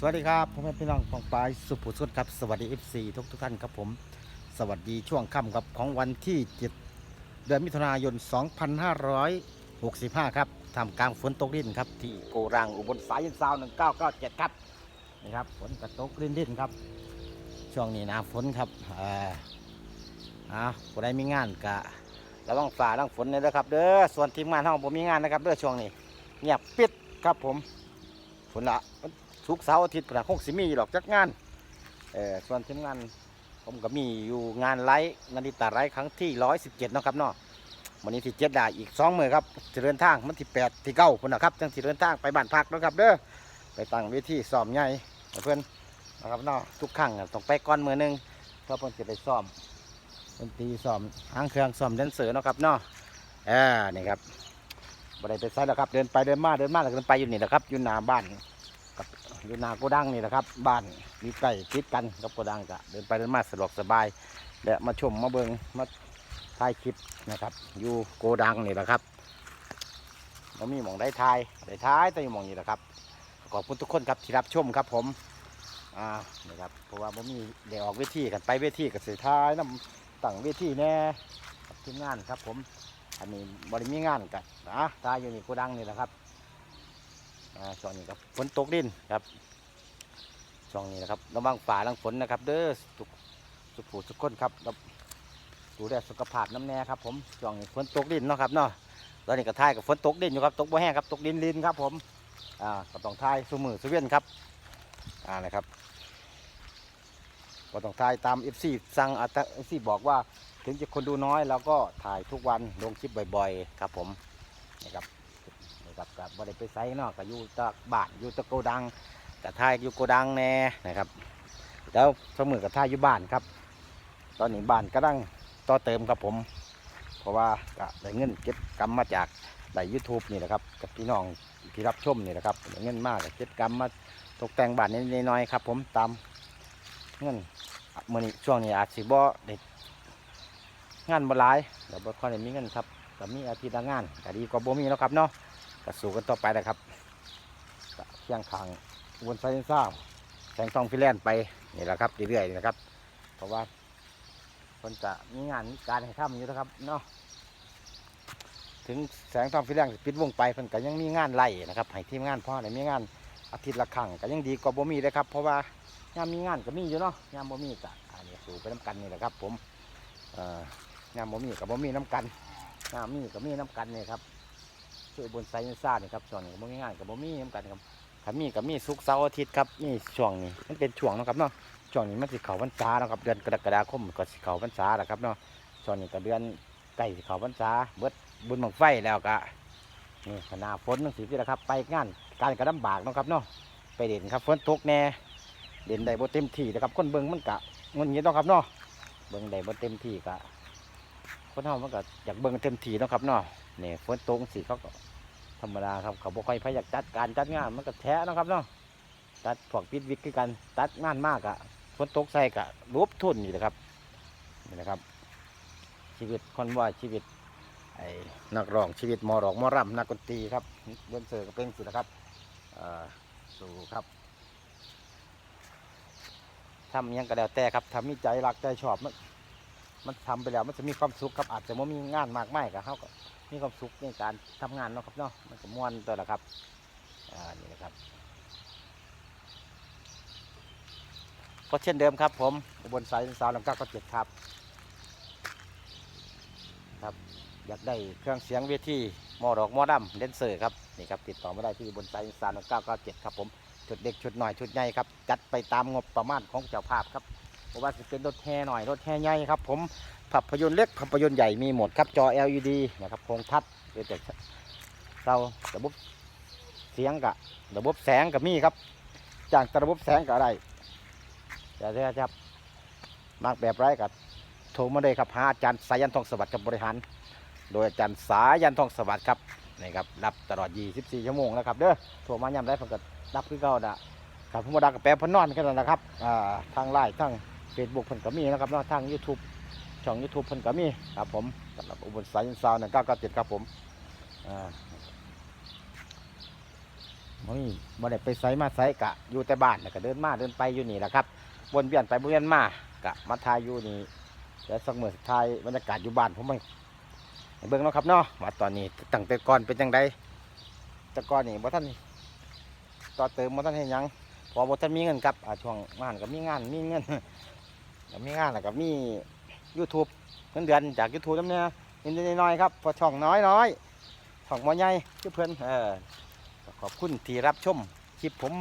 สวัสดีครับพ่อแม่พี่น้องปองปายสุภูสุดครับสวัสดี FC ทุกทุกท่านครับผม สวัสดีช่วงค่ำครับของวันที่7เดือนมิถุนายน 2565 ครับทำกลางฝนตกรินครับที่โกรังอุบลสายยันซาว1997 ครับนี่ครับฝนกระตกรินรินครับ ช่วงนี้หนาฝนครับเอ่ออ่าผู้ใดมีงานกะระวังฝ่าระวังฝนเลยนะครับเด้อส่วนทีมงานห้องผมมีงานนะครับเด้อช่วงนี้เงียบปิดครับผมฝนละ สุกร์เสาร์อาทิตย์พนักคงสิมีอยู่หรอกจักงานเออส่วนทีมงานผมก็มีอยู่งานไลฟ์นาฬิตาไลฟ์ครั้งที่ร้อยสิบเจ็ดนาะครับเนาะวันนี้ที่เจ็ดได้อีกสองมือครับจะเดินทางมันที่แปดที่เก้าพุ่นนะครับจังสิเดินทางไปบ้านพักนะครับเด้อไปตั้งเวทีซ้อมใหญ่เพื่อนนะครับเนาะทุกครั้งต้องไปก้อนมือหนึงเพื่อเพื่อนจะไปซ้อมดนตรีซ้อมหางเครื่องซ้อมแดนเซอร์เนาะครับเนาะเออนี่ครับบ่ได้ไปไซแล้วครับเดินไปเดินมาเดินมาแล้วเดินไปอยู่นี่แหละครับอยู่หน้าบ้าน อยู่หนาโกดังนี่แหละครับ บ้านอยู่ใกล้ติดกันกับโกดังกะเดินไปเดินมาสะดวกสบายและมาชมมาเบิงมาถ่ายคลิปนะครับ อยู่โกดังนี่แหละครับมันมีหมองได้ทายได้ท้ายแต่อยู่หมองนี้แหละครับขอบคุณทุกคนครับที่รับชมครับผมอ่านี่ครับเพราะว่าผมมีได้ออกเวทีกันไปเวทีกับเสียท้ายน้ำตั้งเวทีแน่ทีมงานครับผม อันนี้บริมีงานกันนะตายอยู่นี่โกดังนี่แหละครับ ช่วงนี้ครับฝนตกดินครับช่วงนี้นะครับระวังฝ่าระวังฝนนะครับ เด้อทุกสุขผู้ทุกคนครับแล้วดูแลสุขภาพน้ำแน่ครับผมช่วงนี้ฝนตกดินเนาะครับเนาะตอนนี้ก็ทายกับฝนตกดินอยู่ครับตกบ่แห้งครับตกดินลินครับผมอ่าก็ต้องทายสมือสเวียนครับอ่านะครับก็ต้องทายตาม FC สั่งอาจจะ FC บอกว่าถึงจะคนดูน้อยเราก็ถ่ายทุกวันลงคลิปบ่อยๆ ครับผมนะครับ นะครับกับบริไปไซเนาะก็อยู่ตะบ้านอยู่ตะโกดังกะทายอยู่โกดังแน่นะครับแล้วเสมอกับทายอยู่บ้านครับ ตอนนี้บ้านก็ดังต่อเติมครับผม เพราะว่าก็ได้เงินเก็บกำมาจากได้ยูทูบนี่แหละครับกับพี่น้องที่รับชมนี่แหละครับได้เงินมากเก็บกำมาตกแต่งบ้านนิดหน้อยครับ ผมตามเงินมื่อนี้ช่วงนี้อาจสิบ่ได้งานบ่หลายเดี๋ยวบ่ค่อยได้มีเงินครับก็มีอาทิตย์ละงานก็ดีกว่าบ่มีแล้วครับเนาะ ก็สู้กันต่อไปนะครับเที่ยงทางวนไซน์ซ่าแสงทองฟิแลนไปนี่แหละครับเรื่อยๆนะครับ เพราะว่าคนจะมีงานมีการให้ทำอยู่นะครับเนาะถึงแสงทองฟิแลนปิดวงไปเพิ่นก็ยังมีงานไล่นะครับให้ทีมงานพ่อเนี่ยมีงานอาทิตย์ละครั้งก็ยังดีกว่าบ่มีเลยครับ เพราะว่ายามมีงานก็มีอยู่เนาะยามบ่มีก็อันนี้สู้ไปน้ำกันนี่แหละครับ ผมเอ่อยามบ่มีกับบ่มีน้ำกันยามมีก็มีน้ำกันนี่ครับ คือบนไซน์ซ่านี่ครับช่วงนี้บ่มีงานกับบ่มีเหมือนกันครับถ้ามีกับมีศุกเสาร์อาทิตย์ครับมีช่วงนี้มันเป็นช่วงนะครับเนาะช่วงนี้มันสิเข้าพรรษาเนะครับเดือนกรกฎาคมก็สิเข้าพรรษาแล้วครับเนาะช่วงนี้ก็เดือนใกล้สิเข้าพรรษาเบิดบุญบังไฟแล้วก็นี่ขนาฝนจังซี่แหละครับ ไปงานการกระลำบากนะครับเนาะไปเด่นครับฝนตกแน่เด่นได้บ่เต็มที่นะครับคนเบิ่งมันกะงนงี้เนาะครับเนาะเบิ่งได้บ่เต็มที่กะ คนเฮามันก็อยากเบิ่งเต็มทีเนาะครับเนาะนี่ฝนตกสิเขาก็ธรรมดาครับเขาบอกใครพยายามจัดการจัดงานมันก็แท้นะครับเนาะตัดพวกปิดวิกคือกันตัดงานมากอะฝนตกใส่กะรวบทุนอยู่นะครับนี่นะครับ ชีวิตคนว่าชีวิตไอ้นักร้องชีวิตมอร้องมอรำนักดนตรีครับเดินเสือกเป็นสินะครับสู่ครับทำอิหยังก็แล้วแต่ครับทำมีใจรักใจชอบมัน มันทำไปแล้วมันจะมีความสุขครับอาจจะไม่มีงานมากไม่กับเขาก็มีความสุขในการทำงานเนาะครับเนาะมันก็ม่วนตัวละครับอ่านี่นะครับก็เช่นเดิมครับ ผมอุบลสายสาวลำก้าก็เจ็ดครับครับ อยากได้เครื่องเสียงเวทีหมอดอกหมอดำเดนเซอร์ครับนี่ครับติดต่อมาได้ที่อุบนสายสาวลำก้าก็เจ็ดครับผมชุดเด็กชุดหน่อยชุดใหญ่ครับจัดไปตามงบประมาณของเจ้าภาพครับ เพราะว่าจะเป็นรถแห่หน่อยรถแห่ใหญ่ครับ ผมภาพยนตร์เล็กภาพยนตร์ใหญ่มีหมดครับจอ LED นะครับโครงทัศเดี๋ยวจะเราระบบเสียงกับระบบแสงกับมีครับจากระบบแสงกับอะไรเดี๋ยวจะครับมากแบบไรกับโทรมาเลยครับหาอาจารย์สายันทองสวัสดิ์กับบริหาร โดยอาจารย์สายันทองสวัสดิ์ครับนี่ครับรับตลอด 24 ชั่วโมงนะครับเด้อโทรมาย้ำได้เพิ่นก็รับคือเก่าดะครับผมบ่ดักกับแปรพนนอนกันนั่นนะครับทางไลน์ทาง เฟซบุ๊กเพิ่นก็มีนะครับเนาะทาง YouTube ช่องยูทูบเพิ่นก็มีครับผมสำหรับอุบลสายยินซาวหนึ่งเก้าเก้าเจ็ดครับผมอ่าบ่มีบ่ได้ไปไสมาไสกะอยู่แต่บ้านแล้วก็เดินมาเดินไปอยู่นี่แหละครับวนเวียนไปวนเวียนมากะมาทายอยู่นี่แล้วสักมื้อสุดท้ายบรรยากาศอยู่บ้านผมไม่เบิ่งเนาะครับเนาะว่าตอนนี้ตั้งแต่ก่อนเป็นจังไดแต่ก่อนนี่บ่ทันต่อเติมบ่ทันเฮ็ดหยังพอบ่ทันมีเงินครับอ่าช่วงงานก็มีงานมีเงิน แล้วมีงานแล้วก็มี YouTube เงินเดือนจาก YouTube นำเนี่ยนิดๆหน้อยๆครับพอช่องน้อยๆช่องบ่ใหญ่คือเพิ่นเออขอบคุณที่รับชมคลิปผม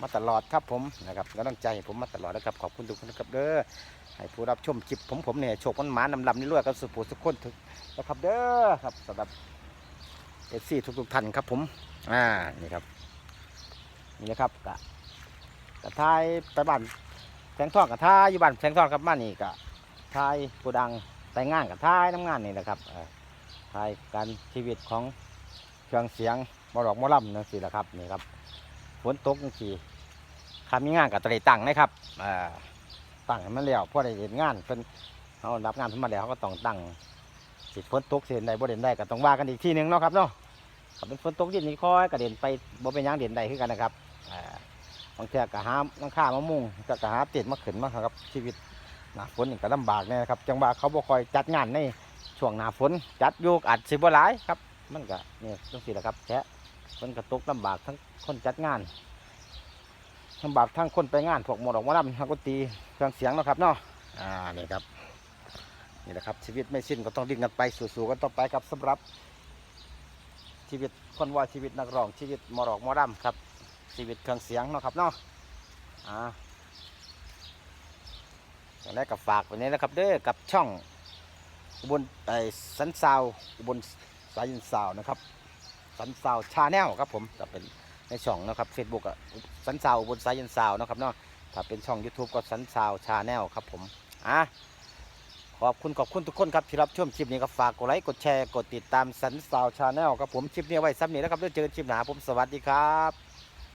มาตลอดครับผมนะครับกำลังใจผมมาตลอดนะครับขอบคุณทุกคนนะครับเด้อให้ผู้รับชมคลิปผมผมเนี่ยโชคมันหมานำลำนี่รวยกันสุขสุขคนทุกนะครับเด้อครับสำหรับเอฟซีทุกทุกๆท่านครับผมอ่านี่ครับนี่นะครับกะกะทายไปบ้าน งทองกะทายอยู่บ้านแสงทองครับบ้านนี่กะทายผู้ดังแต่งงานกะทายน้ำงานนี่นะครับทายการชีวิตของเครื่องเสียงมอดอกมอลำนั่นสิแหละครับนี่ครับฝนตกจังซี่คำมีงานกับตะไลตั้งนะครับตั้งให้มันแล้วพอได้เห็นงานเพิ่นเขารับงานเพิ่นมาแล้วเขาก็ต้องตั้งสิฝนตกเสียนใดบ่เด่นใดก็ต้องว่ากันอีกทีหนึงเนาะครับเนาะเป็นฝนตกย็นนี่คอยกระเด็นไปบ่เป็นยังเด่นใดคือกันนะครับ บางเทีก็หาลังคามะมุงก็ก็หาเต็นท์มาขึ้นมาครับ ชีวิตหน้าฝนนี่ก็ลำบากแน่ครับ จังหวะเขาบ่คอยจัดงานในช่วงหน้าฝนจัดอยู่อาจสิบหลายครับ มันก็เนี่ยจังซี่แหละครับแฉะมันกระตกลำบากทั้งคนจัดงานลำบากทั้งคนไปงานพวกหมดออกมาลำทั้งดนตรีเครื่องเสียงนะครับเนาะอ่านี่ครับนี่แหละครับ ชีวิตไม่สิ้นก็ต้องดิ้นกันไปสู่ๆกันต่อไปครับสำหรับชีวิตคนว่าชีวิตนักร้องชีวิตมอรอกมอดำครับ ชีวิตเครื่องเสียงเนาะครับเนาะอ่าอย่างแรกกับฝากไว้นี้นะครับเด้อกับช่องอุบลไอ้สันซาวอุบลสายินซาวนะครับสันซาวชาแนลครับผมจะเป็นในช่องนะครับเฟซบุ๊กอะสันซาวบนสายยันซาวนะครับเนาะถ้าเป็นช่อง YouTube ก็สันซาวชาแนลครับผมอะขอบคุณขอบคุณทุกคนครับที่รับชมคลิปนี้ก็ฝากกดไลค์กดแชร์กดติดตามสันซาวชาแนลครับผมคลิปนี้ไว้ซ้ำนี้แล้วครับเดี๋ยวเจอกันคลิปหน้าผมสวัสดีครับ